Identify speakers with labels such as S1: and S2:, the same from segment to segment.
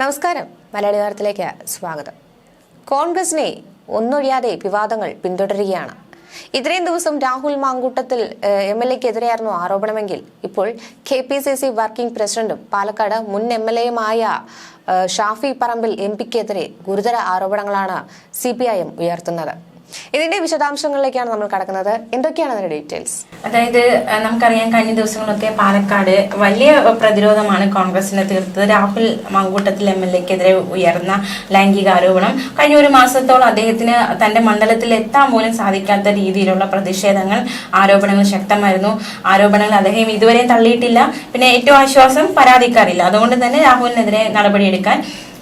S1: നമസ്കാരം. മലയാളി വാർത്തയിലേക്ക് സ്വാഗതം. കോൺഗ്രസിനെ ഒന്നൊഴിയാതെ വിവാദങ്ങൾ പിന്തുടരുകയാണ്. ഇത്രയും ദിവസം രാഹുൽ മാങ്കൂട്ടത്തിൽ എം എൽ എക്കെതിരെയായിരുന്നു ആരോപണമെങ്കിൽ ഇപ്പോൾ K P C C working പ്രസിഡന്റും പാലക്കാട് മുൻ എം എൽ എയുമായ ഷാഫി പറമ്പിൽ എം പിക്കെതിരെ ഗുരുതര ആരോപണങ്ങളാണ് സി പി ഐ എം ഉയർത്തുന്നത്. ഇതിന്റെ വിശദാംശങ്ങളിലേക്കാണ് നമ്മൾ കടക്കുന്നത്. എന്തൊക്കെയാണ് അതിന്റെ ഡീറ്റെയിൽസ്
S2: അതായത് നമുക്കറിയാം കഴിഞ്ഞ ദിവസങ്ങളൊക്കെ പാലക്കാട് വലിയ പ്രതിരോധമാണ് കോൺഗ്രസിനെ തീർത്തത്. രാഹുൽ മങ്കൂട്ടത്തിൽ എം എൽ എക്കെതിരെ ഉയർന്ന ലൈംഗിക ആരോപണം കഴിഞ്ഞ ഒരു മാസത്തോളം അദ്ദേഹത്തിന് തന്റെ മണ്ഡലത്തിൽ എത്താൻ പോലും സാധിക്കാത്ത രീതിയിലുള്ള പ്രതിഷേധങ്ങൾ ആരോപണങ്ങൾ ശക്തമായിരുന്നു. ആരോപണങ്ങൾ അദ്ദേഹം ഇതുവരെയും തള്ളിയിട്ടില്ല. പിന്നെ ഏറ്റവും ആശ്വാസം പരാതിക്കാറില്ല അതുകൊണ്ട് തന്നെ രാഹുലിനെതിരെ നടപടിയെടുക്കാൻ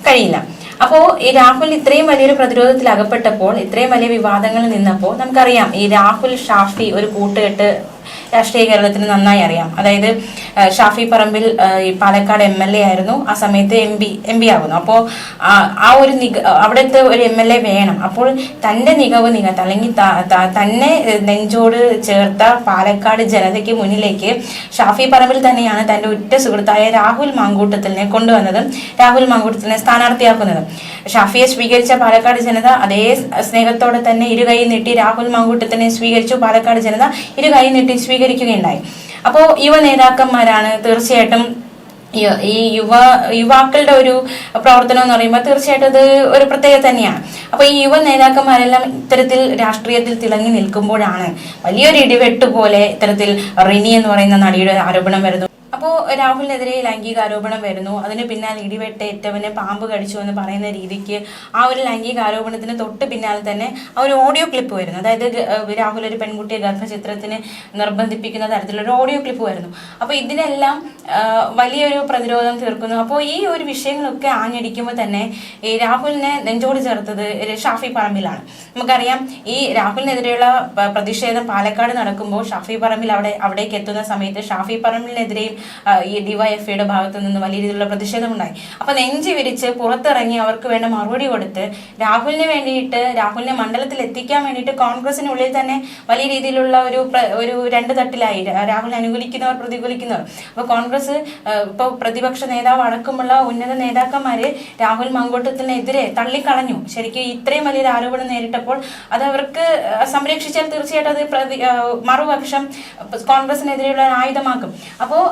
S2: കഴിയില്ല. അപ്പോ ഈ രാഹുൽ ഇത്രയും വലിയൊരു പ്രതിരോധത്തിൽ അകപ്പെട്ടപ്പോൾ ഇത്രയും വലിയ വിവാദങ്ങളിൽ നിന്നപ്പോൾ നമുക്കറിയാം ഈ രാഹുൽ ഷാഫി ഒരു കൂട്ടുകെട്ട് രാഷ്ട്രീയ കേരളത്തിന് നന്നായി അറിയാം. അതായത് ഷാഫി പറമ്പിൽ ഈ പാലക്കാട് എം എൽ എ ആയിരുന്നു. ആ സമയത്ത് എം പി എം പി ആകുന്നു അപ്പോൾ ആ ഒരു നിക അവിടുത്തെ ഒരു എം എൽ എ വേണം. അപ്പോൾ തന്റെ നികവ് നികത്ത അല്ലെങ്കിൽ തന്നെ നെഞ്ചോട് ചേർത്ത പാലക്കാട് ജനതയ്ക്ക് മുന്നിലേക്ക് ഷാഫി പറമ്പിൽ തന്നെയാണ് തന്റെ ഉറ്റ സുഹൃത്തായ രാഹുൽ മാങ്കൂട്ടത്തിനെ കൊണ്ടുവന്നതും രാഹുൽ മാങ്കൂട്ടത്തിനെ സ്ഥാനാർത്ഥിയാക്കുന്നതും. ഷാഫിയെ സ്വീകരിച്ച പാലക്കാട് ജനത അതേ സ്നേഹത്തോടെ തന്നെ ഇരുകൈ നീട്ടി രാഹുൽ മാങ്കൂട്ടത്തിനെ സ്വീകരിച്ചു. പാലക്കാട് ജനത ഇരുകൈ നീട്ടി സ്വീകരിക്കുകയുണ്ടായി. അപ്പോ യുവ നേതാക്കന്മാരാണ് തീർച്ചയായിട്ടും ഈ- യുവ യുവാക്കളുടെ ഒരു പ്രവർത്തനം എന്ന് പറയുമ്പോൾ തീർച്ചയായിട്ടും അത് ഒരു പ്രത്യേകത തന്നെയാണ്. അപ്പൊ ഈ യുവ നേതാക്കന്മാരെല്ലാം ഇത്തരത്തിൽ രാഷ്ട്രീയത്തിൽ തിളങ്ങി നിൽക്കുമ്പോഴാണ് വലിയൊരു ഇടിവെട്ട് പോലെ ഇത്തരത്തിൽ റിനി എന്ന് പറയുന്ന നടിയുടെ ആരോപണം വരുന്നു അപ്പോൾ രാഹുലിനെതിരെ ലൈംഗിക ആരോപണം വരുന്നു. അതിന് പിന്നാലെ ഇടിവെട്ടേറ്റവന് പാമ്പ് കടിച്ചു എന്ന് പറയുന്ന രീതിക്ക് ആ ഒരു ലൈംഗിക ആരോപണത്തിന് തൊട്ട് പിന്നാലെ തന്നെ ആ ഒരു ഓഡിയോ ക്ലിപ്പ് വരുന്നു. അതായത് രാഹുൽ ഒരു പെൺകുട്ടിയെ ഗർഭചിത്രത്തിന് നിർബന്ധിപ്പിക്കുന്ന തരത്തിലുള്ള ഒരു ഓഡിയോ ക്ലിപ്പ് വരുന്നു. അപ്പോൾ ഇതിനെല്ലാം വലിയൊരു പ്രതിരോധം തീർക്കുന്നു. അപ്പോൾ ഈ ഒരു വിഷയങ്ങളൊക്കെ ആഞ്ഞടിക്കുമ്പോൾ തന്നെ ഈ രാഹുലിനെ നെഞ്ചോട് ചേർത്തത് ഷാഫി പറമ്പിലാണ്. നമുക്കറിയാം ഈ രാഹുലിനെതിരെയുള്ള പ്രതിഷേധം പാലക്കാട് നടക്കുമ്പോൾ ഷാഫി പറമ്പിൽ അവിടെ അവിടേക്ക് എത്തുന്ന സമയത്ത് ഷാഫി പറമ്പിലിനെതിരെയും ഈ ഡിവൈഎഫ്ഐയുടെ ഭാഗത്തു നിന്ന് വലിയ രീതിയിലുള്ള പ്രതിഷേധമുണ്ടായി അപ്പൊ നെഞ്ചി വിരിച്ച് പുറത്തിറങ്ങി അവർക്ക് വേണ്ട മറുപടി കൊടുത്ത് രാഹുലിന് വേണ്ടിയിട്ട് രാഹുലിനെ മണ്ഡലത്തിൽ എത്തിക്കാൻ വേണ്ടിയിട്ട് കോൺഗ്രസിനുള്ളിൽ തന്നെ വലിയ രീതിയിലുള്ള ഒരു ഒരു രണ്ട് തട്ടിലായി രാഹുലിനെ അനുകൂലിക്കുന്നവർ പ്രതികൂലിക്കുന്നവർ. അപ്പൊ കോൺഗ്രസ് ഇപ്പൊ പ്രതിപക്ഷ നേതാവ് അടക്കമുള്ള ഉന്നത നേതാക്കന്മാര് രാഹുൽ മങ്കോട്ടത്തിനെതിരെ തള്ളിക്കളഞ്ഞു. ശരിക്കും ഇത്രയും വലിയൊരു ആരോപണം നേരിട്ടപ്പോൾ അത് അവർക്ക് സംരക്ഷിച്ചാൽ തീർച്ചയായിട്ടും അത് മറുപക്ഷം കോൺഗ്രസിനെതിരെയുള്ള ആയുധമാക്കും. അപ്പോൾ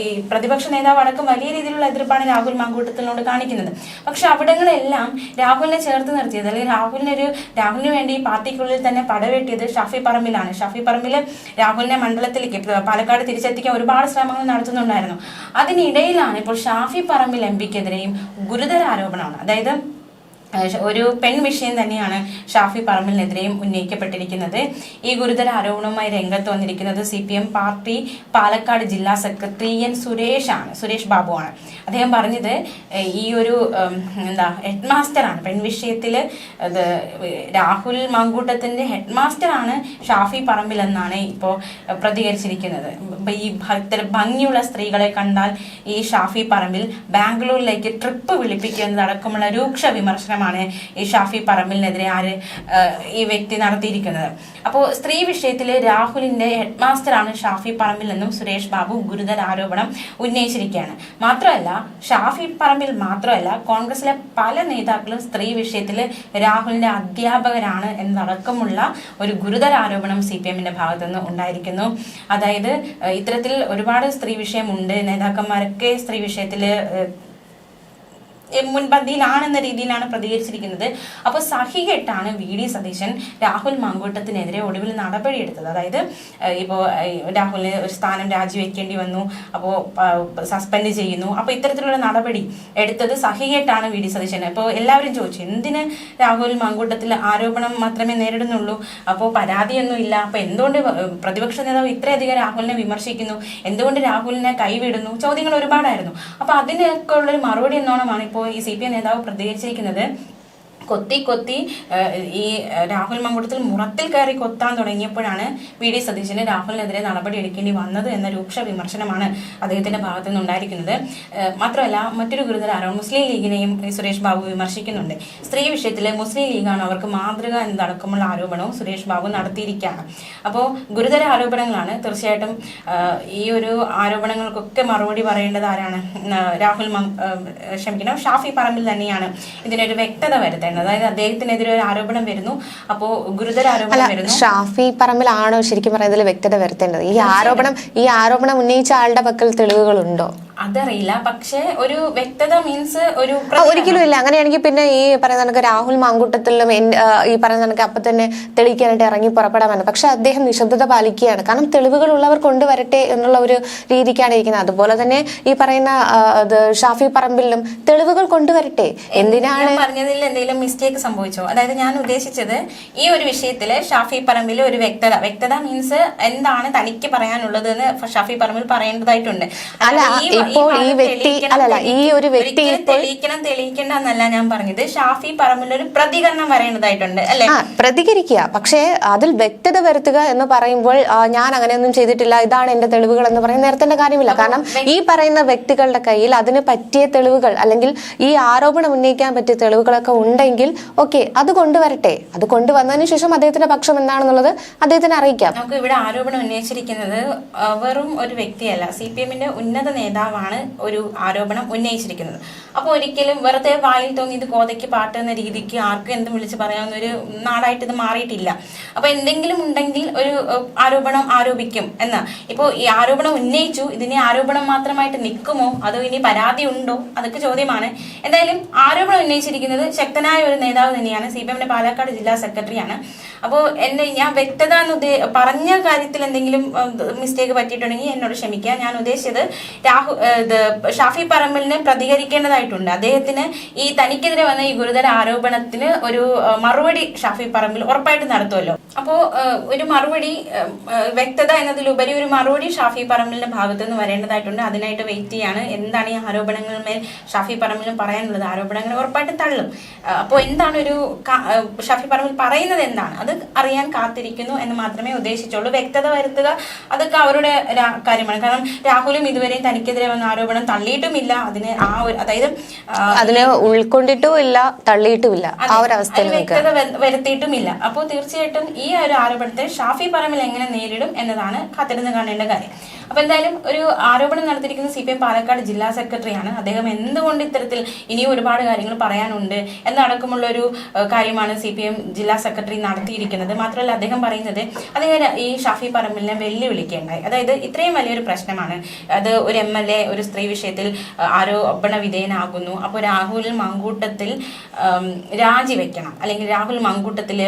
S2: ഈ പ്രതിപക്ഷ നേതാവ് അടക്കം വലിയ രീതിയിലുള്ള എതിർപ്പാണ് രാഹുൽ മാങ്കൂട്ടത്തിനോട് കാണിക്കുന്നത്. പക്ഷെ അവിടങ്ങളെല്ലാം രാഹുലിനെ ചേർത്ത് നിർത്തിയത് അല്ലെങ്കിൽ രാഹുലിന് ഒരു രാഹുലിന് വേണ്ടി ഈ പാർട്ടിക്കുള്ളിൽ തന്നെ പടവെട്ടിയത് ഷാഫി പറമ്പിലാണ്. ഷാഫി പറമ്പിൽ രാഹുലിനെ മണ്ഡലത്തിലേക്ക് പാലക്കാട് തിരിച്ചെത്തിക്കാൻ ഒരുപാട് ശ്രമങ്ങൾ നടത്തുന്നുണ്ടായിരുന്നു. അതിനിടയിലാണ് ഇപ്പോൾ ഷാഫി പറമ്പിൽ എം പിക്കെതിരെയും ഗുരുതര ആരോപണമാണ്. അതായത് ഒരു പെൺ വിഷയം തന്നെയാണ് ഷാഫി പറമ്പിലിനെതിരെയും ഉന്നയിക്കപ്പെട്ടിരിക്കുന്നത്. ഈ ഗുരുതര ആരോപണവുമായി രംഗത്ത് വന്നിരിക്കുന്നത് C P M party Palakkad ജില്ലാ സെക്രട്ടറി എൻ സുരേഷ് ആണ് സുരേഷ് ബാബുവാണ് അദ്ദേഹം പറഞ്ഞത് ഈ ഒരു എന്താ ഹെഡ് മാസ്റ്ററാണ് പെൺ വിഷയത്തിൽ രാഹുൽ മങ്കൂട്ടത്തിന്റെ ഹെഡ് മാസ്റ്ററാണ് ഷാഫി പറമ്പിൽ എന്നാണ് ഇപ്പോൾ പ്രതികരിച്ചിരിക്കുന്നത് ഈ ഭക്തർ ഭംഗിയുള്ള സ്ത്രീകളെ കണ്ടാൽ ഈ ഷാഫി പറമ്പിൽ ബാംഗ്ലൂരിലേക്ക് ട്രിപ്പ് വിളിപ്പിക്കുന്നതടക്കമുള്ള രൂക്ഷ വിമർശനമാണ് ഈ ഷാഫി പറമ്പിലിനെതിരെ ആര് ഈ വ്യക്തി നടത്തിയിരിക്കുന്നത്. അപ്പോൾ സ്ത്രീ വിഷയത്തിൽ രാഹുലിന്റെ ഹെഡ് മാസ്റ്ററാണ് ഷാഫി പറമ്പിൽ എന്നും സുരേഷ് ബാബു ഗുരുതര ആരോപണം ഉന്നയിച്ചിരിക്കുകയാണ്. മാത്രമല്ല ഷാഫി പറമ്പിൽ മാത്രമല്ല കോൺഗ്രസിലെ പല നേതാക്കളും സ്ത്രീ വിഷയത്തിൽ രാഹുലിന്റെ അധ്യാപകരാണ് എന്നടക്കമുള്ള ഒരു ഗുരുതര ആരോപണം സി പി എമ്മിന്റെ ഭാഗത്തുനിന്ന് ഉണ്ടായിരിക്കുന്നു. അതായത് ഇത്തരത്തിൽ ഒരുപാട് സ്ത്രീ വിഷയമുണ്ട്. നേതാക്കന്മാരൊക്കെ സ്ത്രീ വിഷയത്തിൽ മുൻപന്തിയിലാണെന്ന രീതിയിലാണ് പ്രതികരിച്ചിരിക്കുന്നത്. അപ്പോൾ സഹികെട്ടാണ് വി ഡി സതീശൻ രാഹുൽ മാങ്കൂട്ടത്തിനെതിരെ ഒടുവിൽ നടപടിയെടുത്തത്. അതായത് ഇപ്പോൾ രാഹുലിന് ഒരു സ്ഥാനം രാജിവെക്കേണ്ടി വന്നു. അപ്പോൾ സസ്പെൻഡ് ചെയ്യുന്നു. അപ്പോൾ ഇത്തരത്തിലുള്ള നടപടി എടുത്തത് സഹികെട്ടാണ് വി ഡി സതീശൻ. അപ്പോൾ എല്ലാവരും ചോദിച്ചു എന്തിന് രാഹുൽ മങ്കൂട്ടത്തിൽ ആരോപണം മാത്രമേ നേരിടുന്നുള്ളൂ? അപ്പോൾ പരാതിയൊന്നും ഇല്ല. അപ്പോൾ എന്തുകൊണ്ട് പ്രതിപക്ഷ നേതാവ് ഇത്രയധികം രാഹുലിനെ വിമർശിക്കുന്നു? എന്തുകൊണ്ട് രാഹുലിനെ കൈവിടുന്നു? ചോദ്യങ്ങൾ ഒരുപാടായിരുന്നു. അപ്പോൾ അതിനൊക്കെ ഉള്ളൊരു മറുപടി എന്നോണമാണ് ഈ സി പി എം നേതാവ് പ്രതികരിച്ചിരിക്കുന്നത് കൊത്തി കൊത്തി ഈ രാഹുൽ മങ്കുടത്തിൽ മുറത്തിൽ കയറി കൊത്താൻ തുടങ്ങിയപ്പോഴാണ് വി ഡി സതീശന് രാഹുലിനെതിരെ നടപടി എടുക്കേണ്ടി വന്നത് എന്ന രൂക്ഷ വിമർശനമാണ് അദ്ദേഹത്തിന്റെ ഭാഗത്തു നിന്നുണ്ടായിരിക്കുന്നത്. മാത്രമല്ല മറ്റൊരു ഗുരുതര ആരോപണം മുസ്ലിം ലീഗിനെയും സുരേഷ് ബാബു വിമർശിക്കുന്നുണ്ട്. സ്ത്രീ വിഷയത്തിലെ മുസ്ലിം ലീഗാണ് അവർക്ക് മാതൃക എന്നതടക്കമുള്ള ആരോപണവും സുരേഷ് ബാബു നടത്തിയിരിക്കുകയാണ്. അപ്പോൾ ഗുരുതര ആരോപണങ്ങളാണ്. തീർച്ചയായിട്ടും ഈ ഒരു ആരോപണങ്ങൾക്കൊക്കെ മറുപടി പറയേണ്ടത് ആരാണ്? രാഹുൽ ക്ഷമിക്കണം ഷാഫി പറമ്പിൽ തന്നെയാണ് ഇതിനൊരു വ്യക്തത വരുത്തേണ്ടത്. അതായത് അദ്ദേഹത്തിനെതിരെ ഒരു ആരോപണം വരുന്നു. അപ്പോൾ ഗുരുതര ആരോപണം വരുന്നു.
S1: ഷാഫി പറമ്പിലാണോ ശരിക്കും പറയുന്നതിൽ വ്യക്തത വരുത്തേണ്ടത്? ഈ ആരോപണം ഈ ആരോപണം ഉന്നയിച്ച ആളുടെ പക്കൽ തെളിവുകളുണ്ടോ?
S2: അതറിയില്ല. പക്ഷെ ഒരു വ്യക്തത മീൻസ് ഒരു
S1: ഒരിക്കലും ഇല്ല. അങ്ങനെയാണെങ്കിൽ പിന്നെ ഈ പറയുന്ന കണക്ക് രാഹുൽ മാങ്കൂട്ടത്തിലും ഈ പറയുന്ന കണക്ക് അപ്പൊ തന്നെ തെളിയിക്കാനായിട്ട് ഇറങ്ങി പുറപ്പെടാമെന്ന്. പക്ഷെ അദ്ദേഹം നിശബ്ദത പാലിക്കുകയാണ്. കാരണം തെളിവുകൾ ഉള്ളവർ കൊണ്ടുവരട്ടെ എന്നുള്ള ഒരു രീതിക്കാണ് ഇരിക്കുന്നത്. അതുപോലെ തന്നെ ഈ പറയുന്ന ഷാഫി പറമ്പിലും തെളിവുകൾ കൊണ്ടുവരട്ടെ. എന്തിനാണ്
S2: പറഞ്ഞതിൽ എന്തെങ്കിലും മിസ്റ്റേക്ക് സംഭവിച്ചോ? അതായത് ഞാൻ ഉദ്ദേശിച്ചത് ഈ ഒരു വിഷയത്തിൽ ഷാഫി പറമ്പിൽ ഒരു വ്യക്തത. വ്യക്തത മീൻസ് എന്താണ് തനിക്ക് പറയാനുള്ളത് എന്ന് ഷാഫി പറമ്പിൽ പറയേണ്ടതായിട്ടുണ്ട്.
S1: അല്ല, ഇപ്പോൾ ഈ വ്യക്തി- അല്ലല്ല, ഈ ഒരു വ്യക്തി
S2: തെളിയിക്കണം തെളിയിക്കണ്ടെന്നല്ല ഞാൻ പറഞ്ഞത്. ഷാഫി പറമ്പിൽ ഒരു പ്രതികരണം പറയേണ്ടതായിട്ടുണ്ട് അല്ലെ?
S1: പ്രതികരിക്കുക. പക്ഷേ അതിൽ വ്യക്തത വരുത്തുക എന്ന് പറയുമ്പോൾ ഞാൻ അങ്ങനെയൊന്നും ചെയ്തിട്ടില്ല ഇതാണ് എന്റെ തെളിവുകൾ എന്ന് പറയുന്ന നേരത്തെ കാര്യമില്ല. കാരണം ഈ പറയുന്ന വ്യക്തികളുടെ കയ്യിൽ അതിന് പറ്റിയ തെളിവുകൾ അല്ലെങ്കിൽ ഈ ആരോപണം ഉന്നയിക്കാൻ പറ്റിയ തെളിവുകളൊക്കെ ഉണ്ടെങ്കിൽ ഓക്കെ അത് കൊണ്ടുവരട്ടെ. അത് കൊണ്ടുവന്നതിന് ശേഷം അദ്ദേഹത്തിന്റെ പക്ഷം എന്താണെന്നുള്ളത് അദ്ദേഹത്തിന് അറിയിക്കാം.
S2: നമുക്ക് ഇവിടെ ആരോപണം ഉന്നയിച്ചിരിക്കുന്നത് വെറും ഒരു വ്യക്തിയല്ല. സി പി എമ്മിന്റെ ഉന്നത നേതാവാണ് ഒരു ആരോപണം ഉന്നയിച്ചിരിക്കുന്നത്. അപ്പോൾ ഒരിക്കലും വെറുതെ വായിൽ തോന്നി ഇത് കോതയ്ക്ക് പാട്ട് എന്ന രീതിക്ക് ആർക്കും എന്തും വിളിച്ച് പറയാവുന്ന ഒരു നാടായിട്ട് ഇത് മാറിയിട്ടില്ല. അപ്പോൾ എന്തെങ്കിലും ഉണ്ടെങ്കിൽ ഒരു ആരോപണം ആരോപിക്കും എന്ന്. ഇപ്പോൾ ഈ ആരോപണം ഉന്നയിച്ചു ഇതിനെ ആരോപണം മാത്രമായിട്ട് നിൽക്കുമോ? അതോ ഇനി പരാതി ഉണ്ടോ? അതൊക്കെ ചോദ്യമാണ്. എന്തായാലും ആരോപണം ഉന്നയിച്ചിരിക്കുന്നത് ശക്തനായ ഒരു നേതാവ് തന്നെയാണ്. സി പി എമ്മിന്റെ പാലക്കാട് ജില്ലാ സെക്രട്ടറിയാണ്. അപ്പോൾ എന്നെ ഞാൻ വ്യക്തത എന്ന് പറഞ്ഞ കാര്യത്തിൽ എന്തെങ്കിലും മിസ്റ്റേക്ക് പറ്റിയിട്ടുണ്ടെങ്കിൽ എന്നോട് ക്ഷമിക്കുക. ഞാൻ ഉദ്ദേശിച്ചത് രാഹു ഏഹ്, ഇത് ഷാഫി പറമ്പലിന് പ്രതികരിക്കേണ്ടതായിട്ടുണ്ട്. അദ്ദേഹത്തിന് ഈ തനിക്കെതിരെ വന്ന ഈ ഗുരുതര ആരോപണത്തിന് ഒരു മറുപടി ഷാഫി പറമ്പിൽ ഉറപ്പായിട്ട് നടത്തുമല്ലോ. അപ്പോ ഒരു മറുപടി വ്യക്തത എന്നതിലുപരി ഒരു മറുപടി ഷാഫി പറമ്പലിന്റെ ഭാഗത്തു നിന്ന് വരേണ്ടതായിട്ടുണ്ട്. അതിനായിട്ട് വെയിറ്റ് ചെയ്യാണ്. എന്താണ് ഈ ആരോപണങ്ങൾ മേൽ ഷാഫി പറമ്പിലും പറയാനുള്ളത്? ആരോപണങ്ങൾ ഉറപ്പായിട്ടും തള്ളും. അപ്പോ അപ്പോൾ എന്താണ് ഒരു ഷാഫി പറമ്പിൽ പറയുന്നത് എന്താണ്? അത് അറിയാൻ കാത്തിരിക്കുന്നു എന്ന് മാത്രമേ ഉദ്ദേശിച്ചുള്ളൂ. വ്യക്തത വരുത്തുക അതൊക്കെ അവരുടെ കാര്യമാണ്. കാരണം രാഹുലും ഇതുവരെയും തനിക്കെതിരെ വന്ന ആരോപണം തള്ളിയിട്ടുമില്ല. അതിന് ആ ഒരു അതായത്
S1: അതിനെ ഉൾക്കൊണ്ടിട്ടുമില്ല തള്ളിയിട്ടുമില്ല. ആ ഒരു അവസ്ഥയിൽ
S2: വ്യക്തത വരുത്തിയിട്ടുമില്ല. അപ്പോൾ തീർച്ചയായിട്ടും ഈ ഒരു ആരോപണത്തെ ഷാഫി പറമ്പിൽ എങ്ങനെ നേരിടും എന്നതാണ് കാത്തിരുന്ന് കാണേണ്ട കാര്യം. അപ്പൊ എന്തായാലും ഒരു ആരോപണം നടത്തിയിരിക്കുന്ന സി പി എം പാലക്കാട് ജില്ലാ സെക്രട്ടറിയാണ്. അദ്ദേഹം എന്തുകൊണ്ട് ഇത്തരത്തിൽ ഇനിയും ഒരുപാട് കാര്യങ്ങൾ പറയാനുണ്ട് എന്നടക്കമുള്ള ഒരു കാര്യമാണ് സി പി എം ജില്ലാ സെക്രട്ടറി നടത്തിയിരിക്കുന്നത്. മാത്രമല്ല അദ്ദേഹം പറയുന്നത് അദ്ദേഹം ഈ ഷാഫി പറമ്പിലിനെ വെല്ലുവിളിക്കേണ്ടായി. അതായത് ഇത്രയും വലിയൊരു പ്രശ്നമാണ്. അത് ഒരു എം എൽ എ ഒരു സ്ത്രീ വിഷയത്തിൽ ആരോപണ വിധേയനാകുന്നു. അപ്പോൾ രാഹുൽ മങ്കൂട്ടത്തിൽ രാജിവെക്കണം. അല്ലെങ്കിൽ രാഹുൽ മങ്കൂട്ടത്തിൽ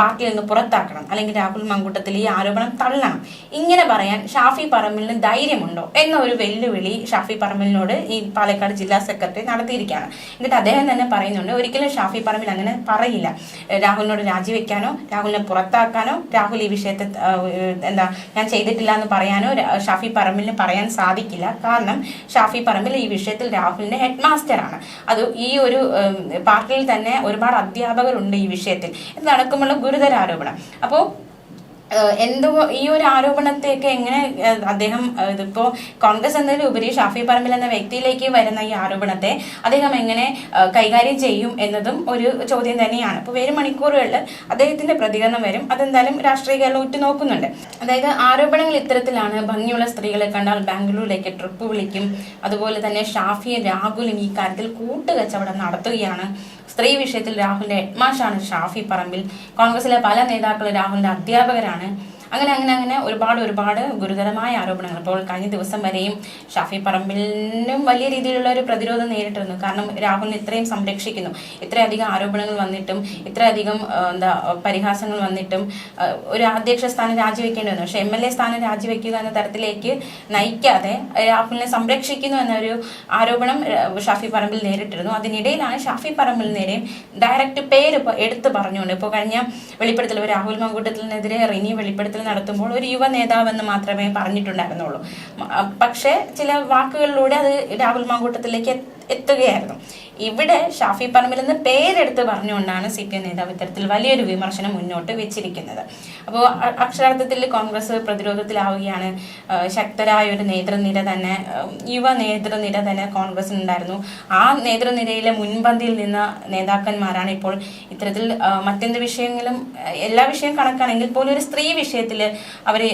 S2: പാർട്ടിയിൽ നിന്ന് പുറത്താക്കണം. അല്ലെങ്കിൽ രാഹുൽ മങ്കൂട്ടത്തിൽ ഈ ആരോപണം തള്ളണം. ഇങ്ങനെ പറയാൻ ഷാഫി പറമ്പിലിന് ധൈര്യമുണ്ടോ എന്ന ഒരു വെല്ലുവിളി ഷാഫി പറമ്പിലിനോട് ഈ പാലക്കാട് ജില്ലാ സെക്രട്ടറി നടത്തിയിരിക്കുകയാണ്. എന്നിട്ട് അദ്ദേഹം തന്നെ പറയുന്നുണ്ട് ഒരിക്കലും ഷാഫി പറമ്പിൽ അങ്ങനെ പറയില്ല. രാഹുലിനോട് രാജിവെക്കാനോ രാഹുലിനെ പുറത്താക്കാനോ രാഹുൽ ഈ വിഷയത്തെ എന്താ ഞാൻ ചെയ്തിട്ടില്ല എന്ന് പറയാനോ ഷാഫി പറമ്പിലിന് പറയാൻ സാധിക്കില്ല. കാരണം ഷാഫി പറമ്പിൽ ഈ വിഷയത്തിൽ രാഹുലിന്റെ ഹെഡ് മാസ്റ്ററാണ് അത് ഈ ഒരു പാർട്ടിയിൽ തന്നെ ഒരുപാട് അധ്യാപകരുണ്ട് ഈ വിഷയത്തിൽ. ഇതടക്കമുള്ള ഗുരുതര ആരോപണം അപ്പോൾ എന്തോ ഈ ഒരു ആരോപണത്തെയൊക്കെ എങ്ങനെ അദ്ദേഹം ഇതിപ്പോ കോൺഗ്രസ് എന്നതിൽ ഉപരി ഷാഫി പറമ്പിൽ എന്ന വ്യക്തിയിലേക്ക് വരുന്ന ഈ ആരോപണത്തെ അദ്ദേഹം എങ്ങനെ കൈകാര്യം ചെയ്യും എന്നതും ഒരു ചോദ്യം തന്നെയാണ്. അപ്പോൾ വരും മണിക്കൂറുകളിൽ അദ്ദേഹത്തിന്റെ പ്രതികരണം വരും. അതെന്തായാലും രാഷ്ട്രീയ കേരളം ഉറ്റുനോക്കുന്നുണ്ട്. അതായത് ആരോപണങ്ങൾ ഇത്തരത്തിലാണ് ഭംഗിയുള്ള സ്ത്രീകളെ കണ്ടാൽ ബാംഗ്ലൂരിലേക്ക് ട്രിപ്പ് വിളിക്കും. അതുപോലെ തന്നെ ഷാഫിയും രാഹുലും ഈ കാര്യത്തിൽ കൂട്ടുകച്ചവടം നടത്തുകയാണ്. സ്ത്രീ വിഷയത്തിൽ രാഹുലിന്റെ ഹെഡ്മാഷാണ് ഷാഫി പറമ്പിൽ. കോൺഗ്രസിലെ പല നേതാക്കളും രാഹുലിന്റെ അധ്യാപകരാണ്. അങ്ങനെ അങ്ങനെ അങ്ങനെ ഒരുപാട് ഒരുപാട് ഗുരുതരമായ ആരോപണങ്ങൾ. ഇപ്പോൾ കഴിഞ്ഞ ദിവസം വരെയും ഷാഫി പറമ്പിലിനും വലിയ രീതിയിലുള്ള ഒരു പ്രതിരോധം നേരിട്ടിരുന്നു. കാരണം രാഹുൽ ഇത്രയും സംരക്ഷിക്കുന്നു. ഇത്രയധികം ആരോപണങ്ങൾ വന്നിട്ടും ഇത്രയധികം എന്താ പരിഹാസങ്ങൾ വന്നിട്ടും ഒരു അധ്യക്ഷ സ്ഥാനം രാജിവെക്കേണ്ടി വന്നു. പക്ഷെ എം എൽ എ സ്ഥാനം രാജിവെക്കുക എന്ന തരത്തിലേക്ക് നയിക്കാതെ രാഹുലിനെ സംരക്ഷിക്കുന്നു എന്നൊരു ആരോപണം ഷാഫി പറമ്പിൽ നേരിട്ടിരുന്നു. അതിനിടയിലാണ് ഷാഫി പറമ്പിൽ നേരെയും ഡയറക്റ്റ് പേര് എടുത്തു പറഞ്ഞുകൊണ്ട് ഇപ്പോൾ കഴിഞ്ഞ വെളിപ്പെടുത്തൽ രാഹുൽ മങ്കൂട്ടത്തിനെതിരെ റിനി വെളിപ്പെടുത്തൽ നടത്തുമ്പോൾ ഒരു യുവ നേതാവെന്ന് മാത്രമേ പറഞ്ഞിട്ടുണ്ടായിരുന്നുള്ളൂ. പക്ഷേ ചില വാക്കുകളിലൂടെ അത് രാഹുൽ മങ്കൂട്ടത്തിലേക്ക് എത്തുകയായിരുന്നു. ഇവിടെ ഷാഫി പറമ്പിൽ നിന്ന് പേരെടുത്ത് പറഞ്ഞുകൊണ്ടാണ് സി പി എം നേതാവ് ഇത്തരത്തിൽ വലിയൊരു വിമർശനം മുന്നോട്ട് വെച്ചിരിക്കുന്നത്. അപ്പോൾ അക്ഷരാർത്ഥത്തിൽ കോൺഗ്രസ് പ്രതിരോധത്തിലാവുകയാണ്. ശക്തരായ ഒരു നേതൃനിര തന്നെ യുവ നേതൃനിര തന്നെ കോൺഗ്രസിനുണ്ടായിരുന്നു. ആ നേതൃനിരയിലെ മുൻപന്തിയിൽ നിന്ന നേതാക്കന്മാരാണ് ഇപ്പോൾ ഇത്തരത്തിൽ മറ്റെന്ത് വിഷയങ്ങളും എല്ലാ വിഷയം കണക്കാണെങ്കിൽ പോലും ഒരു സ്ത്രീ വിഷയത്തിൽ അവർ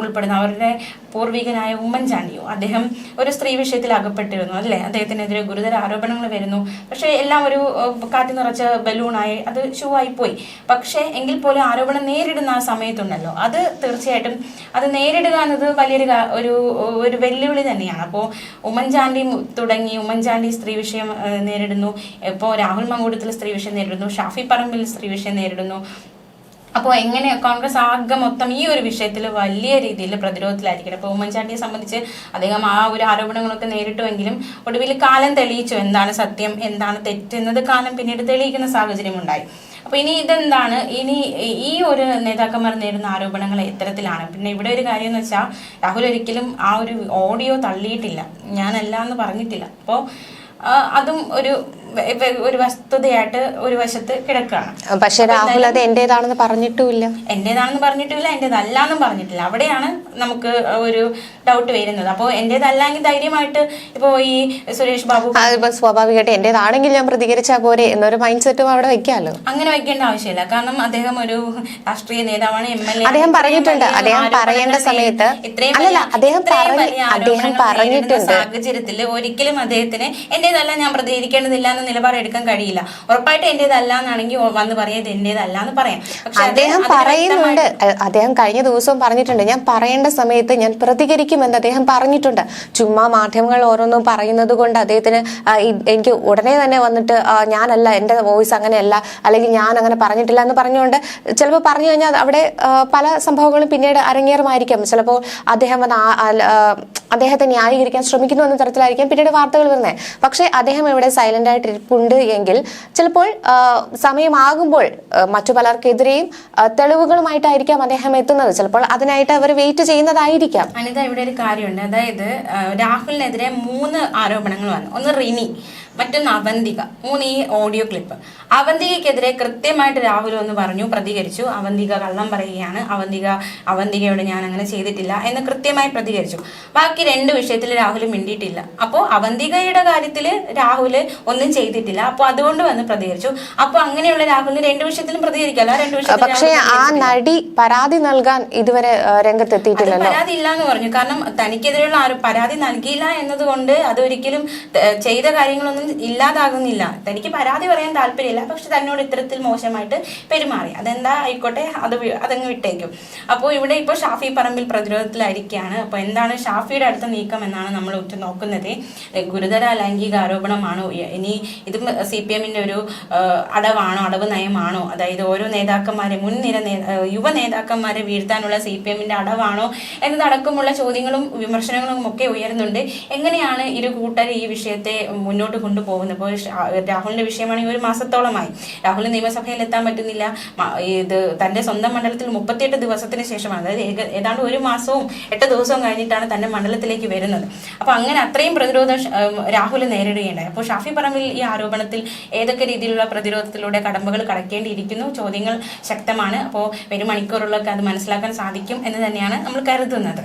S2: ഉൾപ്പെടുന്ന അവരുടെ പൂർവികനായ ഉമ്മൻചാണ്ടിയോ. അദ്ദേഹം ഒരു സ്ത്രീ വിഷയത്തിൽ അകപ്പെട്ടിരുന്നു അല്ലേ? അദ്ദേഹത്തിനെതിരെ ഗുരുതര ആരോപണങ്ങൾ വരുന്നു. പക്ഷേ എല്ലാം ഒരു കാറ്റ് നിറച്ച ബലൂണായി അത് ഷൂ പോയി പക്ഷേ എങ്കിൽ പോലും ആരോപണം നേരിടുന്ന ആ സമയത്തുണ്ടല്ലോ. അത് തീർച്ചയായിട്ടും അത് നേരിടുക എന്നത് വലിയൊരു ഒരു ഒരു വെല്ലുവിളി തന്നെയാണ്. അപ്പോൾ ഉമ്മൻചാണ്ടി തുടങ്ങി ഉമ്മൻചാണ്ടി സ്ത്രീ വിഷയം നേരിടുന്നു. ഇപ്പോൾ രാഹുൽ മങ്കൂട്ടത്തിൽ സ്ത്രീ വിഷയം നേരിടുന്നു. ഷാഫി പറമ്പിൽ സ്ത്രീ വിഷയം നേരിടുന്നു. അപ്പോൾ എങ്ങനെ കോൺഗ്രസ് ആകെ മൊത്തം ഈ ഒരു വിഷയത്തിൽ വലിയ രീതിയിൽ പ്രതിരോധത്തിലായിരിക്കണം അപ്പോൾ ഉമ്മൻചാണ്ടിയെ സംബന്ധിച്ച് അദ്ദേഹം ആ ഒരു ആരോപണങ്ങളൊക്കെ നേരിട്ടുവെങ്കിലും ഒടുവിൽ കാലം തെളിയിച്ചു. എന്താണ് സത്യം? എന്താണ് തെറ്റെന്നത് കാലം പിന്നീട് തെളിയിക്കുന്ന സാഹചര്യം ഉണ്ടായി. അപ്പൊ ഇനി ഇതെന്താണ്? ഇനി ഈ ഒരു നേതാക്കന്മാർ നേരിടുന്ന ആരോപണങ്ങൾ എത്തരത്തിലാണ്. പിന്നെ ഇവിടെ ഒരു കാര്യം എന്ന് വെച്ചാൽ രാഹുൽ ഒരിക്കലും ആ ഒരു ഓഡിയോ തള്ളിയിട്ടില്ല. ഞാനല്ല എന്ന് പറഞ്ഞിട്ടില്ല അപ്പോൾ അതും ഒരു ഒരു വസ്തുതയായിട്ട് ഒരു വശത്ത് കിടക്കുകയാണ്
S1: പക്ഷെ രാഹുൽ അത് എന്റേതാണെന്ന് പറഞ്ഞിട്ടില്ല
S2: എന്റേതാണെന്ന് പറഞ്ഞിട്ടില്ല എന്റേതല്ല എന്നും പറഞ്ഞിട്ടില്ല. അവിടെയാണ് നമുക്ക് ഒരു ഡൗട്ട് വരുന്നത്. അപ്പോൾ എന്റേതല്ലെങ്കിൽ ധൈര്യമായിട്ട് ഇപ്പോ ഈ സുരേഷ് ബാബു
S1: സ്വാഭാവികമായിട്ട് എന്റേതാണെങ്കിൽ ഞാൻ പ്രതികരിച്ചാൽ പോരെ എന്നൊരു മൈൻഡ് സെറ്റും അവിടെ വെക്കാമല്ലോ
S2: അങ്ങനെ വെക്കേണ്ട ആവശ്യമില്ല. കാരണം അദ്ദേഹം ഒരു രാഷ്ട്രീയ നേതാവാണ് എം എൽ എ
S1: അദ്ദേഹം പറഞ്ഞിട്ടുണ്ട്. അദ്ദേഹം പറയേണ്ട സമയത്ത് അല്ലല്ല അദ്ദേഹം അദ്ദേഹം പറഞ്ഞിട്ടുണ്ട്.
S2: സാഹചര്യത്തിൽ ഒരിക്കലും അദ്ദേഹത്തിന് എന്റേതല്ല ഞാൻ പ്രതികരിക്കേണ്ടതില്ല എന്ന നിലപാട് എടുക്കാൻ കഴിയില്ല. ഉറപ്പായിട്ട് എന്റേതല്ല എന്നാണെങ്കിൽ വന്ന് പറയാം ഇത് എന്റേതല്ല എന്ന് പറയാം. പക്ഷെ
S1: അദ്ദേഹം പറയുന്നുണ്ട്. അദ്ദേഹം കഴിഞ്ഞ ദിവസവും പറഞ്ഞിട്ടുണ്ട്. ഞാൻ പറയേണ്ട സമയത്ത് ഞാൻ പ്രതികരിക്കുമെന്ന് അദ്ദേഹം പറഞ്ഞിട്ടുണ്ട്. ചുമ്മാ മാധ്യമങ്ങൾ ഓരോന്നും പറയുന്നത് കൊണ്ട് അദ്ദേഹത്തിന് എനിക്ക് ഉടനെ തന്നെ വന്നിട്ട് ഞാനല്ല എന്റെ വോയിസ് അങ്ങനെയല്ല അല്ലെങ്കിൽ ഞാൻ അങ്ങനെ പറഞ്ഞിട്ടില്ല എന്ന് പറഞ്ഞുകൊണ്ട് ചിലപ്പോൾ പറഞ്ഞു കഴിഞ്ഞാൽ അവിടെ പല സംഭവങ്ങളും പിന്നീട് അരങ്ങേറുമായിരിക്കും. ചിലപ്പോൾ അദ്ദേഹം വന്ന് അദ്ദേഹത്തെ ന്യായീകരിക്കാൻ ശ്രമിക്കുന്നു എന്ന തരത്തിലായിരിക്കും പിന്നീട് വാർത്തകൾ വരുന്നത്. പക്ഷേ അദ്ദേഹം ഇവിടെ സൈലന്റ് ആയിട്ട് ഇരിപ്പുണ്ട് എങ്കിൽ ചിലപ്പോൾ സമയമാകുമ്പോൾ മറ്റു പലർക്കെതിരെയും തെളിവുകളുമായിട്ടായിരിക്കാം അദ്ദേഹം എത്തുന്നത്. ചിലപ്പോൾ അതിനായിട്ട് അവർ വെയിറ്റ് ചെയ്യുന്നതായിരിക്കാം.
S2: അനിത ഇവിടെ ഒരു കാര്യമുണ്ട്. അതായത് രാഹുലിനെതിരെ മൂന്ന് ആരോപണങ്ങൾ വന്നു. ഒന്ന് റിനി. മറ്റൊന്ന് അവന്തിക. മൂന്ന് ഈ ഓഡിയോ ക്ലിപ്പ് അവന്തികയ്ക്കെതിരെ കൃത്യമായിട്ട് രാഹുൽ ഒന്ന് പറഞ്ഞു പ്രതികരിച്ചു. അവന്തിക കള്ളം പറയുകയാണ്. അവന്തിക അവന്തികയോട് ഞാൻ അങ്ങനെ ചെയ്തിട്ടില്ല എന്ന് കൃത്യമായി പ്രതികരിച്ചു. ബാക്കി രണ്ട് വിഷയത്തിൽ രാഹുൽ മിണ്ടിയിട്ടില്ല. അപ്പോൾ അവന്തികയുടെ കാര്യത്തിൽ രാഹുൽ ഒന്നും ചെയ്തിട്ടില്ല. അപ്പോൾ അതുകൊണ്ട് വന്ന് പ്രതികരിച്ചു. അപ്പോൾ അങ്ങനെയുള്ള രാഹുലിന് രണ്ട് വിഷയത്തിലും പ്രതികരിക്കാമല്ലോ ആ രണ്ട് വിഷയത്തിൽ
S1: പക്ഷേ ആ നടി പരാതി നൽകാൻ ഇതുവരെ രംഗത്തെത്തിയിട്ടില്ല
S2: പരാതി ഇല്ല എന്ന് പറഞ്ഞു. കാരണം തനിക്കെതിരെയുള്ള ആരും പരാതി നൽകിയില്ല എന്നതുകൊണ്ട് അതൊരിക്കലും ചെയ്ത കാര്യങ്ങളൊന്നും ഇല്ലാതാകുന്നില്ല. തനിക്ക് പരാതി പറയാൻ താല്പര്യമില്ല. പക്ഷെ തന്നോട് ഇത്തരത്തിൽ മോശമായിട്ട് പെരുമാറി. അതെന്താ ആയിക്കോട്ടെ അത് അതങ്ങ് വിട്ടേക്കും. അപ്പോൾ ഇവിടെ ഇപ്പോൾ ഷാഫി പറമ്പിൽ പ്രതിരോധത്തിലായിരിക്കുകയാണ്. അപ്പോൾ എന്താണ് ഷാഫിയുടെ അടുത്ത നീക്കം എന്നാണ് നമ്മൾ ഉറ്റു നോക്കുന്നത്. ഗുരുതര ലൈംഗിക ആരോപണമാണോ? ഇനി ഇത് സി പി എമ്മിന്റെ ഒരു അടവാണോ? അടവ് നയമാണോ? അതായത് ഓരോ നേതാക്കന്മാരെ മുൻനിര യുവ നേതാക്കന്മാരെ വീഴ്ത്താനുള്ള സി പി എമ്മിന്റെ അടവാണോ? എന്നതടക്കമുള്ള ചോദ്യങ്ങളും വിമർശനങ്ങളും ഒക്കെ ഉയരുന്നുണ്ട്. എങ്ങനെയാണ് ഇരു കൂട്ടർ ഈ വിഷയത്തെ മുന്നോട്ട് കൊണ്ടുപോകുന്നത്. ഇപ്പോൾ രാഹുലിന്റെ വിഷയമാണെങ്കിൽ ഒരു മാസത്തോളമായി. രാഹുൽ നിയമസഭയിൽ എത്താൻ പറ്റുന്നില്ല. ഇത് തന്റെ സ്വന്തം മണ്ഡലത്തിൽ മുപ്പത്തിയെട്ട് ദിവസത്തിന് ശേഷമാണ്. അതായത് ഏതാണ്ട് ഒരു മാസവും എട്ട് ദിവസവും കഴിഞ്ഞിട്ടാണ് തന്റെ മണ്ഡലത്തിലേക്ക് വരുന്നത്. അപ്പൊ അങ്ങനെ അത്രയും പ്രതിരോധം രാഹുൽ നേരിടുകയുണ്ടായി. അപ്പോൾ ഷാഫി പറമ്പിൽ ഈ ആരോപണത്തിൽ ഏതൊക്കെ രീതിയിലുള്ള പ്രതിരോധത്തിലൂടെ കടമ്പകൾ കടക്കേണ്ടിയിരിക്കുന്നു? ചോദ്യങ്ങൾ ശക്തമാണ്. അപ്പോൾ വരും മണിക്കൂറുകളൊക്കെ അത് മനസ്സിലാക്കാൻ സാധിക്കും എന്ന് തന്നെയാണ് നമ്മൾ കരുതുന്നത്.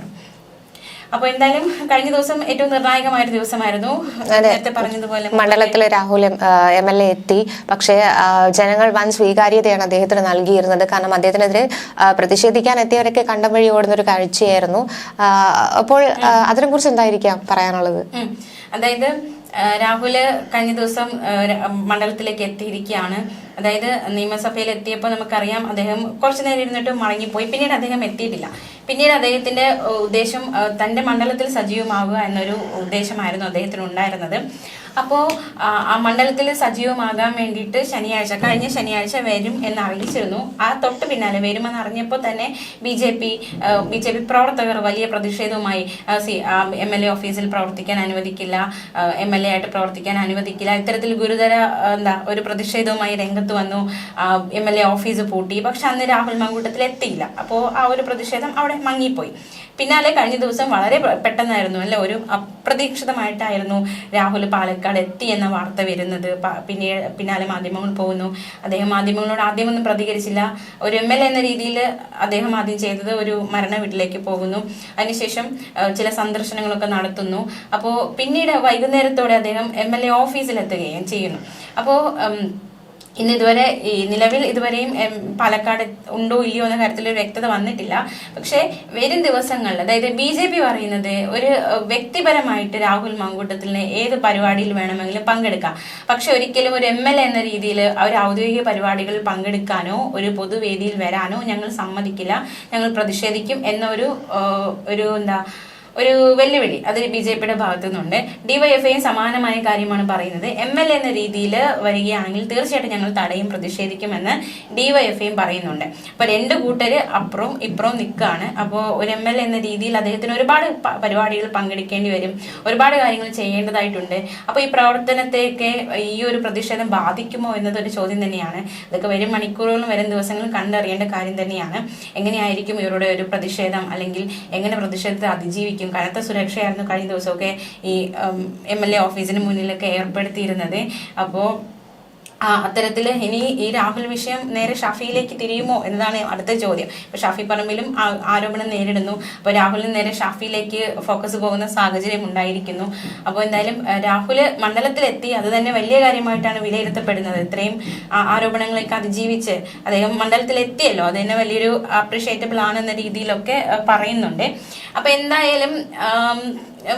S2: അപ്പോൾ എന്തായാലും കഴിഞ്ഞ ദിവസം ഏറ്റവും നിർണായകമായ ഒരു ദിവസമായിരുന്നു. നേരത്തെ പറഞ്ഞതുപോലെ
S1: മണ്ഡലത്തിൽ രാഹുൽ എം എൽ എ എത്തി. പക്ഷേ ജനങ്ങൾ വൻ സ്വീകാര്യതയാണ് അദ്ദേഹത്തിന് നൽകിയിരുന്നത്. കാരണം അദ്ദേഹത്തിനെതിരെ പ്രതിഷേധിക്കാൻ എത്തിയവരൊക്കെ കണ്ടം വഴി ഓടുന്ന ഒരു കാഴ്ചയായിരുന്നു. അപ്പോൾ അതിനെ അതിനെക്കുറിച്ച് എന്തായിരിക്കാം പറയാനുള്ളത്?
S2: അതായത് രാഹുൽ കഴിഞ്ഞ ദിവസം മണ്ഡലത്തിലേക്ക് എത്തിയിരിക്കുകയാണ്. അതായത് നിയമസഭയിൽ എത്തിയപ്പോൾ നമുക്കറിയാം അദ്ദേഹം കുറച്ചു നേരം ഇരുന്നിട്ട് മടങ്ങിപ്പോയി. പിന്നീട് അദ്ദേഹം എത്തിയിട്ടില്ല. പിന്നീട് അദ്ദേഹത്തിന്റെ ഉദ്ദേശം തന്റെ മണ്ഡലത്തിൽ സജീവമാവുക എന്നൊരു ഉദ്ദേശമായിരുന്നു അദ്ദേഹത്തിന് ഉണ്ടായിരുന്നത് അപ്പോൾ ആ മണ്ഡലത്തിൽ സജീവമാകാൻ വേണ്ടിയിട്ട് ശനിയാഴ്ച കഴിഞ്ഞ ശനിയാഴ്ച വരും എന്ന് അറിയിച്ചിരുന്നു. ആ തൊട്ട് പിന്നാലെ വരുമെന്ന് അറിഞ്ഞപ്പോൾ തന്നെ B J P B J P പ്രവർത്തകർ വലിയ പ്രതിഷേധവുമായി സി എം എൽ എ ഓഫീസിൽ പ്രവർത്തിക്കാൻ അനുവദിക്കില്ല. എം എൽ എ ആയിട്ട് പ്രവർത്തിക്കാൻ അനുവദിക്കില്ല. ഇത്തരത്തിൽ ഗുരുതര എന്താ ഒരു പ്രതിഷേധവുമായി രംഗത്ത് പുറത്തു വന്നു. എം എൽ എ ഓഫീസ് പൂട്ടി. പക്ഷെ അന്ന് രാഹുൽ മങ്കൂട്ടത്തിൽ എത്തിയില്ല. അപ്പോൾ ആ ഒരു പ്രതിഷേധം അവിടെ മങ്ങിപ്പോയി. പിന്നാലെ കഴിഞ്ഞ ദിവസം വളരെ പെട്ടെന്നായിരുന്നു അല്ലെ? ഒരു അപ്രതീക്ഷിതമായിട്ടായിരുന്നു രാഹുൽ പാലക്കാട് എത്തി എന്ന വാർത്ത വരുന്നത്. പിന്നെ പിന്നാലെ മാധ്യമങ്ങൾ പോകുന്നു. അദ്ദേഹം മാധ്യമങ്ങളോട് ആദ്യമൊന്നും പ്രതികരിച്ചില്ല. ഒരു എം എൽ എ എന്ന രീതിയിൽ അദ്ദേഹം ആദ്യം ചെയ്തത് ഒരു മരണ വീട്ടിലേക്ക് പോകുന്നു. അതിനുശേഷം ചില സന്ദർശനങ്ങളൊക്കെ നടത്തുന്നു. അപ്പോൾ പിന്നീട് വൈകുന്നേരത്തോടെ അദ്ദേഹം എം എൽ എ ഓഫീസിലെത്തുകയും ചെയ്യുന്നു. അപ്പോൾ ഇന്ന് ഇതുവരെ ഈ നിലവിൽ ഇതുവരെയും പാലക്കാട് ഉണ്ടോ ഇല്ലയോ എന്ന കാര്യത്തിൽ ഒരു വ്യക്തത വന്നിട്ടില്ല. പക്ഷേ വരും ദിവസങ്ങളിൽ അതായത് ബി ജെ പി പറയുന്നത് ഒരു വ്യക്തിപരമായിട്ട് രാഹുൽ മങ്കൂട്ടത്തിന് ഏത് പരിപാടിയിൽ വേണമെങ്കിലും പങ്കെടുക്കാം. പക്ഷെ ഒരിക്കലും ഒരു എം എൽ എ എന്ന രീതിയിൽ ഒരു ഔദ്യോഗിക പരിപാടികളിൽ പങ്കെടുക്കാനോ ഒരു പൊതുവേദിയിൽ വരാനോ ഞങ്ങൾ സമ്മതിക്കില്ല. ഞങ്ങൾ പ്രതിഷേധിക്കും എന്നൊരു ഒരു എന്താ ഒരു വെല്ലുവിളി അത് ബി ജെ പിയുടെ ഭാഗത്തു നിന്നുണ്ട് ഡിവൈഎഫ്ഐയും സമാനമായ കാര്യമാണ് പറയുന്നത്. എം എൽ എ എന്ന രീതിയിൽ വരികയാണെങ്കിൽ തീർച്ചയായിട്ടും ഞങ്ങൾ തടയും പ്രതിഷേധിക്കുമെന്ന് ഡിവൈഎഫ്ഐയും പറയുന്നുണ്ട്. അപ്പൊ രണ്ട് കൂട്ടര് അപ്പുറവും ഇപ്പുറവും നിൽക്കുകയാണ്. അപ്പോൾ ഒരു എം എൽ എ എന്ന രീതിയിൽ അദ്ദേഹത്തിന് ഒരുപാട് പരിപാടികൾ പങ്കെടുക്കേണ്ടി വരും. ഒരുപാട് കാര്യങ്ങൾ ചെയ്യേണ്ടതായിട്ടുണ്ട്. അപ്പോൾ ഈ പ്രവർത്തനത്തെയൊക്കെ ഈ ഒരു പ്രതിഷേധം ബാധിക്കുമോ എന്നതൊരു ചോദ്യം തന്നെയാണ്. ഇതൊക്കെ വരും മണിക്കൂറുകളും വരും ദിവസങ്ങളും കണ്ടറിയേണ്ട കാര്യം തന്നെയാണ്. എങ്ങനെയായിരിക്കും ഇവരുടെ ഒരു പ്രതിഷേധം? അല്ലെങ്കിൽ എങ്ങനെ പ്രതിഷേധത്തെ അതിജീവിക്കും? കനത്ത സുരക്ഷയായിരുന്നു കഴിഞ്ഞ ദിവസമൊക്കെ ഈ എം എൽ എ ഓഫീസിന് മുന്നിലൊക്കെ ഏർപ്പെടുത്തിയിരുന്നത്. അപ്പോൾ ആ അത്തരത്തിൽ ഇനി ഈ രാഹുൽ വിഷയം നേരെ ഷാഫിയിലേക്ക് തിരിയുമോ എന്നതാണ് അടുത്ത ചോദ്യം. ഇപ്പൊ ഷാഫി പറമ്പിലും ആരോപണം നേരിടുന്നു. അപ്പൊ രാഹുലിന് നേരെ ഷാഫിയിലേക്ക് ഫോക്കസ് പോകുന്ന സാഹചര്യം ഉണ്ടായിരിക്കുന്നു. അപ്പോൾ എന്തായാലും രാഹുൽ മണ്ഡലത്തിലെത്തി. അത് തന്നെ വലിയ കാര്യമായിട്ടാണ് വിലയിരുത്തപ്പെടുന്നത്. ഇത്രയും ആരോപണങ്ങളൊക്കെ അതിജീവിച്ച് അദ്ദേഹം മണ്ഡലത്തിലെത്തിയല്ലോ. അത് തന്നെ വലിയൊരു അപ്രിഷിയേറ്റബിൾ ആണെന്ന രീതിയിലൊക്കെ പറയുന്നുണ്ട്. അപ്പൊ എന്തായാലും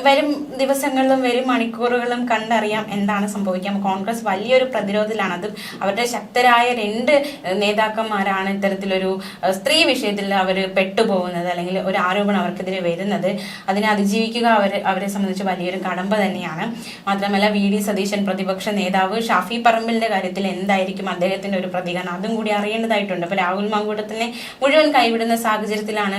S2: വരും ദിവസങ്ങളിലും വരും മണിക്കൂറുകളും കണ്ടറിയാം എന്താണ് സംഭവിക്കാം കോൺഗ്രസ് വലിയൊരു പ്രതിരോധത്തിലാണ്. അത് അവരുടെ ശക്തരായ രണ്ട് നേതാക്കന്മാരാണ് ഇത്തരത്തിലൊരു സ്ത്രീ വിഷയത്തിൽ അവർ പെട്ടുപോകുന്നത് അല്ലെങ്കിൽ ഒരു ആരോപണം അവർക്കെതിരെ വരുന്നത്. അതിനെ അതിജീവിക്കുക അവർ അവരെ സംബന്ധിച്ച് വലിയൊരു കടമ്പ തന്നെയാണ്. മാത്രമല്ല വി. ഡി. സതീശൻ പ്രതിപക്ഷ നേതാവ് ഷാഫി പറമ്പിലിന്റെ കാര്യത്തിൽ എന്തായിരിക്കും അദ്ദേഹത്തിന്റെ ഒരു പ്രതികരണം? അതും കൂടി അറിയേണ്ടതായിട്ടുണ്ട്. അപ്പൊ രാഹുൽ മാങ്കൂട്ടത്തിനെ മുഴുവൻ കൈവിടുന്ന സാഹചര്യത്തിലാണ്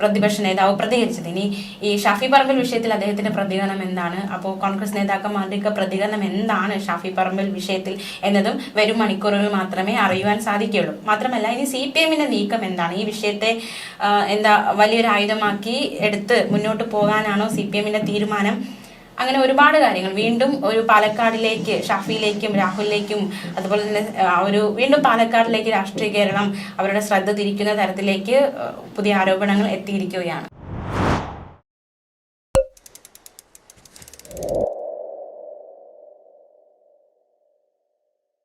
S2: പ്രതിപക്ഷ നേതാവ് പ്രതികരിച്ചത്. ഇനി ഈ ഷാഫി പറമ്പിൽ വിഷയത്തിൽ അദ്ദേഹത്തിന്റെ പ്രതികരണം എന്താണ്? അപ്പോൾ കോൺഗ്രസ് നേതാക്കന്മാരുടെയൊക്കെ പ്രതികരണം എന്താണ് ഷാഫി പറമ്പിൽ വിഷയത്തിൽ എന്നതും വരും മണിക്കൂറുകൾ മാത്രമേ അറിയുവാൻ സാധിക്കുകയുള്ളൂ. മാത്രമല്ല ഇനി സി പി എമ്മിന്റെ നീക്കം എന്താണ്? ഈ വിഷയത്തെ എന്താ വലിയൊരു ആയുധമാക്കി എടുത്ത് മുന്നോട്ട് പോകാനാണോ സി പി എമ്മിന്റെ തീരുമാനം? അങ്ങനെ ഒരുപാട് കാര്യങ്ങൾ. വീണ്ടും ഒരു പാലക്കാടിലേക്ക് ഷാഫിയിലേക്കും രാഹുലിലേക്കും അതുപോലെ തന്നെ ഒരു വീണ്ടും പാലക്കാടിലേക്ക് രാഷ്ട്രീയ കേരളം അവരുടെ ശ്രദ്ധ തിരിക്കുന്ന തരത്തിലേക്ക് പുതിയ ആരോപണങ്ങൾ എത്തിയിരിക്കുകയാണ്.